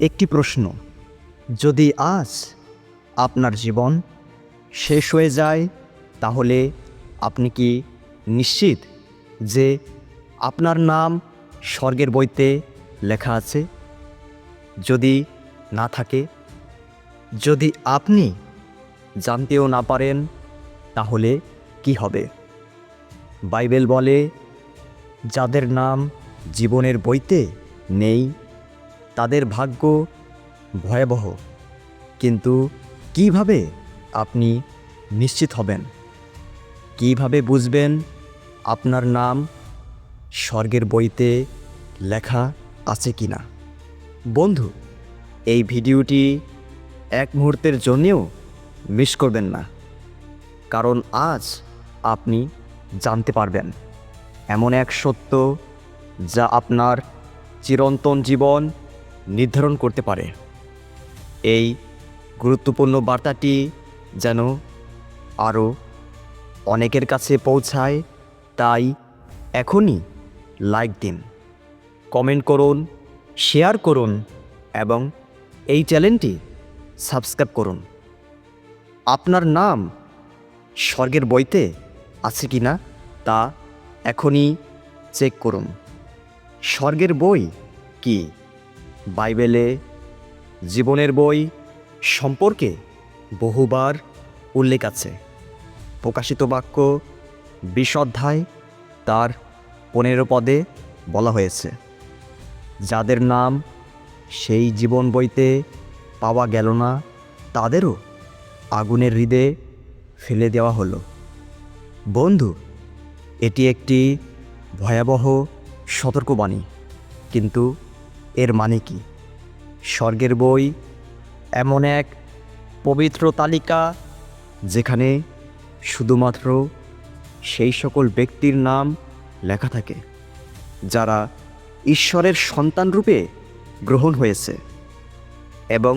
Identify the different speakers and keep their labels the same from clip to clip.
Speaker 1: একটি প্রশ্ন। যদি আজ আপনার জীবন শেষ হয়ে যায়, তাহলে আপনি কি নিশ্চিত যে আপনার নাম স্বর্গের বইতে লেখা আছে? যদি না থাকে, যদি আপনি জানতেও না পারেন, তাহলে কি হবে? বাইবেল বলে, যাদের নাম জীবনের বইতে নেই তাদের ভাগ্য ভয়াবহ। কিন্তু কীভাবে আপনি নিশ্চিত হবেন? কীভাবে বুঝবেন আপনার নাম স্বর্গের বইতে লেখা আছে কি না বন্ধু, এই ভিডিওটি এক মুহূর্তের জন্যেও মিস করবেন না। কারণ আজ আপনি জানতে পারবেন এমন এক সত্য যা আপনার চিরন্তন জীবন নির্ধারণ করতে পারে। এই গুরুত্বপূর্ণ বার্তাটি যেন আরও অনেকের কাছে পৌঁছায়, তাই এখনই লাইক দিন, কমেন্ট করুন, শেয়ার করুন এবং এই চ্যানেলটি সাবস্ক্রাইব করুন। আপনার নাম স্বর্গের বইতে আছে কি না তা এখনই চেক করুন। স্বর্গের বই কি? বাইবেলে জীবনের বই সম্পর্কে বহুবার উল্লেখ আছে। প্রকাশিত বাক্য বিশ অধ্যায়, তার পনেরো পদে বলা হয়েছে, যাদের নাম সেই জীবন বইতে পাওয়া গেল না, তাদেরও আগুনের হৃদে ফেলে দেওয়া হলো। বন্ধু, এটি একটি ভয়াবহ সতর্কবাণী, কিন্তু এর মানে কি? স্বর্গের বই, এমন এক পবিত্র তালিকা যেখানে শুধুমাত্র সেই সকল ব্যক্তির নাম লেখা থাকে, যারা ঈশ্বরের সন্তান রূপে গ্রহণ হয়েছে এবং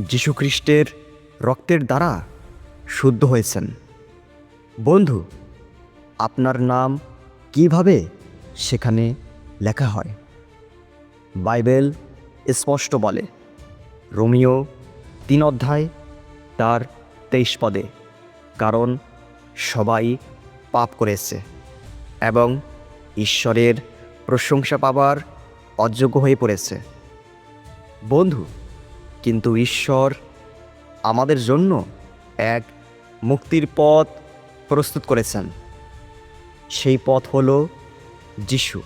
Speaker 1: যীশুখ্রিস্টের রক্তের দ্বারা শুদ্ধ হয়েছেন। বন্ধু, আপনার নাম কীভাবে সেখানে লেখা হয়? বাইবেল স্পষ্ট বলে। রোমিও তিন অধ্যায়, তার তেইশ পদে, কারণ সবাই পাপ করেছে এবং ঈশ্বরের প্রশংসা পাবার অযোগ্য হয়ে পড়েছে। বন্ধু, কিন্তু ঈশ্বর আমাদের জন্য এক মুক্তির পথ প্রস্তুত করেছেন। সেই পথ হল যিশু।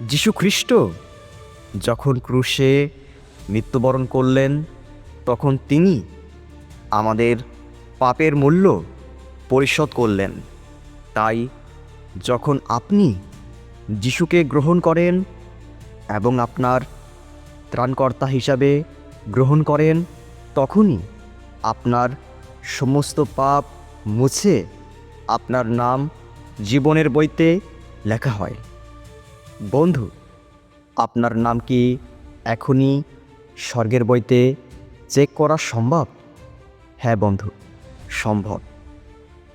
Speaker 1: যিশু খ্রিস্ট যখন ক্রুশে মৃত্যুবরণ করলেন, তখন তিনি আমাদের পাপের মূল্য পরিশোধ করলেন। তাই যখন আপনি যিশুকে গ্রহণ করেন এবং আপনার ত্রাণকর্তা হিসাবে গ্রহণ করেন, তখনই আপনার সমস্ত পাপ মুছে আপনার নাম জীবনের বইতে লেখা হয়। বন্ধু আপনার নাম কি এখনই স্বর্গের বইতে চেক করা সম্ভব? হ্যাঁ বন্ধু, সম্ভব।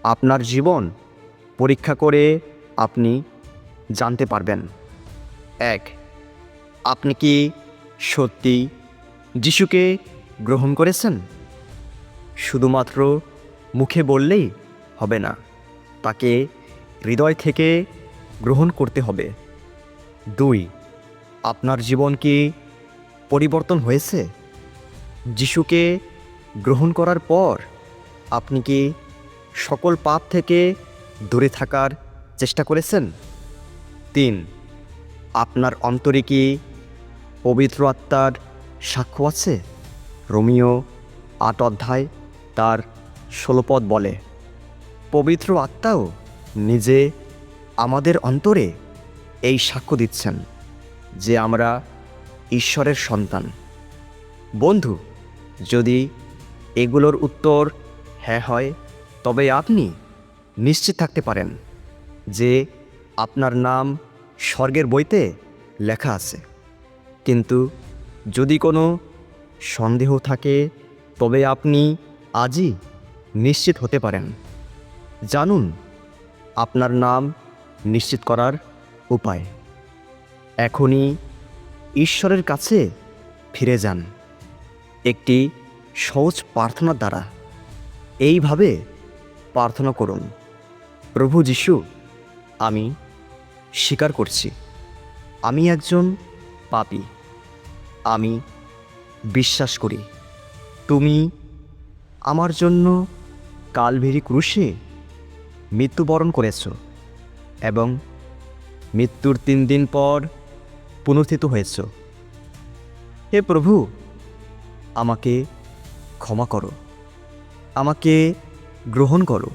Speaker 1: আপনার জীবন পরীক্ষা করে আপনি জানতে পারবেন। এক, আপনি কি সত্যি যিশুকে গ্রহণ করেছেন? শুধুমাত্র মুখে বললেই হবে না, তাকে হৃদয় থেকে গ্রহণ করতে হবে। দুই আপনার জীবন কি পরিবর্তন হয়েছে? যিশুকে গ্রহণ করার পর আপনি কি সকল পাপ থেকে দূরে থাকার চেষ্টা করেছেন? তিন, আপনার অন্তরে কি পবিত্র আত্মার সাক্ষ্য আছে? রোমিও আট অধ্যায় তার ষোলোপদ বলে, পবিত্র আত্মাও নিজে আমাদের অন্তরে এই সাক্ষ্য দিচ্ছেন। যে আমরা ঈশ্বরের সন্তান। বন্ধু, যদি এগুলোর উত্তর হ্যাঁ হয়, তবে আপনি নিশ্চিত থাকতে পারেন যে আপনার নাম স্বর্গের বইতে লেখা আছে। কিন্তু যদি কোনো সন্দেহ থাকে, তবে আপনি আজই নিশ্চিত হতে পারেন। জানুন, আপনার নাম নিশ্চিত করার উপায়। এখনই ঈশ্বরের কাছে ফিরে যান। একটি সহজ প্রার্থনার দ্বারা এইভাবে প্রার্থনা করুন, প্রভু যিশু, আমি স্বীকার করছি। আমি একজন পাপী। আমি বিশ্বাস করি। তুমি আমার জন্য কালভেরি ক্রুশে মৃত্যুবরণ করেছ এবং মৃত্যুর তিন দিন পর পুনর্থিত হয়েছ। হে প্রভু, আমাকে ক্ষমা করো। আমাকে গ্রহণ করো।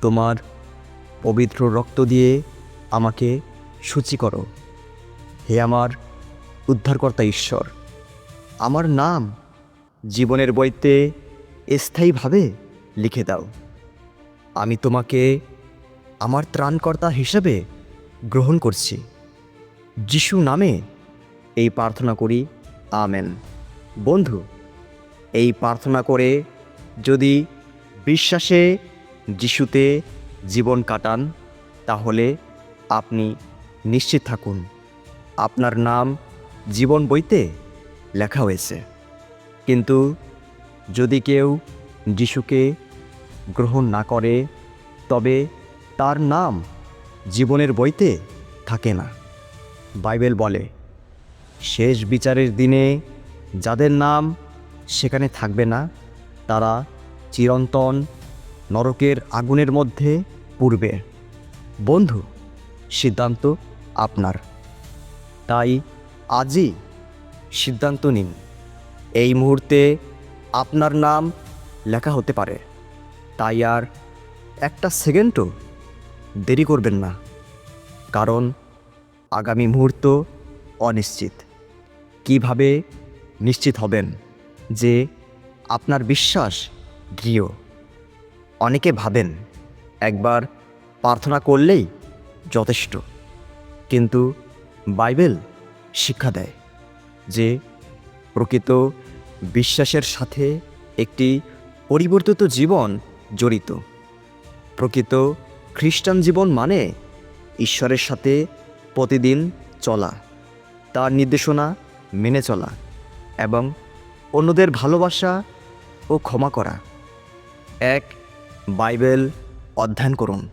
Speaker 1: তোমার পবিত্র রক্ত দিয়ে আমাকে সূচি করো। হে আমার উদ্ধারকর্তা ঈশ্বর, আমার নাম জীবনের বইতে স্থায়ীভাবে লিখে দাও। আমি তোমাকে আমার ত্রাণকর্তা হিসেবে গ্রহণ করছি। যিশু নামে এই প্রার্থনা করি, আমেন। বন্ধু, এই প্রার্থনা করে যদি বিশ্বাসে যিশুতে জীবন কাটান, তাহলে আপনি নিশ্চিত থাকুন। আপনার নাম জীবন বইতে লেখা হয়েছে। কিন্তু যদি কেউ যিশুকে গ্রহণ না করে, তবে তার নাম জীবনের বইতে থাকে না। বাইবেল বলে, শেষ বিচারের দিনে যাদের নাম সেখানে থাকবে না, তারা চিরন্তন নরকের আগুনের মধ্যে পূর্বে বন্ধু, সিদ্ধান্ত আপনার। তাই আজই সিদ্ধান্ত নিন। এই মুহূর্তে আপনার নাম লেখা হতে পারে। তাই আর একটা সেকেন্ডও দেরি করবেন না। কারণ আগামী মুহূর্ত অনিশ্চিত। কীভাবে নিশ্চিত হবেন যে আপনার বিশ্বাস দৃঢ়? অনেকে ভাবেন, একবার প্রার্থনা করলেই যথেষ্ট। কিন্তু বাইবেল শিক্ষা দেয় যে প্রকৃত বিশ্বাসের সাথে একটি পরিবর্তিত জীবন জড়িত। প্রকৃত খ্রিস্টান জীবন মানে ঈশ্বরের সাথে প্রতিদিন চলা, তার নির্দেশনা মেনে চলা এবং অন্যদের ভালোবাসা ও ক্ষমা করা। এক, বাইবেল অধ্যয়ন করুন।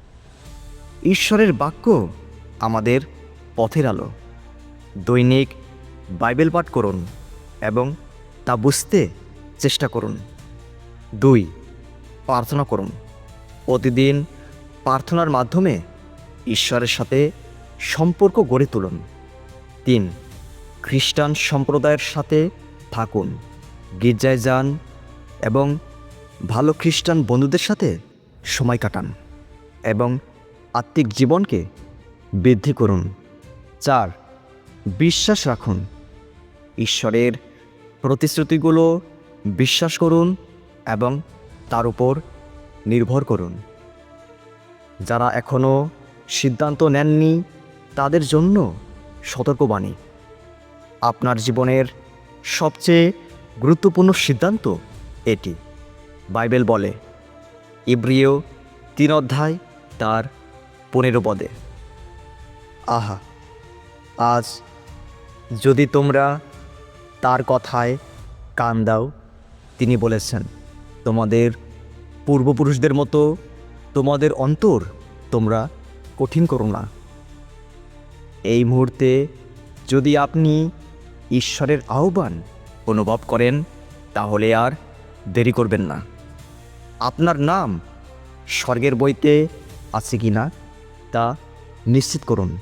Speaker 1: ঈশ্বরের বাক্য আমাদের পথের আলো। দৈনিক বাইবেল পাঠ করুন এবং তা বুঝতে চেষ্টা করুন। দুই, প্রার্থনা করুন। প্রতিদিন প্রার্থনার মাধ্যমে ঈশ্বরের সাথে সম্পর্ক গড়ে তুলুন। তিন, খ্রিস্টান সম্প্রদায়ের সাথে থাকুন। গির্জায় যান এবং ভালো খ্রিস্টান বন্ধুদের সাথে সময় কাটান এবং আত্মিক জীবনকে বৃদ্ধি করুন। চার, বিশ্বাস রাখুন। ঈশ্বরের প্রতিশ্রুতিগুলো বিশ্বাস করুন এবং তার উপর নির্ভর করুন। যারা এখনও সিদ্ধান্ত নেননি তাদের জন্য সতর্কবাণী। আপনার জীবনের সবচেয়ে গুরুত্বপূর্ণ সিদ্ধান্ত এটি। বাইবেল বলে, ইব্রিয় তিন অধ্যায় তার পনেরো পদে, আহা, আজ যদি তোমরা তার কথায় কান দাও, তিনি বলেছেন, তোমাদের পূর্বপুরুষদের মতো তোমাদের অন্তর তোমরা কঠিন করো না। এই মুহূর্তে যদি আপনি ঈশ্বরের আহ্বান অনুভব করেন, তাহলে আর দেরি করবেন না। আপনার নাম স্বর্গের বইতে আছে কি না তা নিশ্চিত করুন।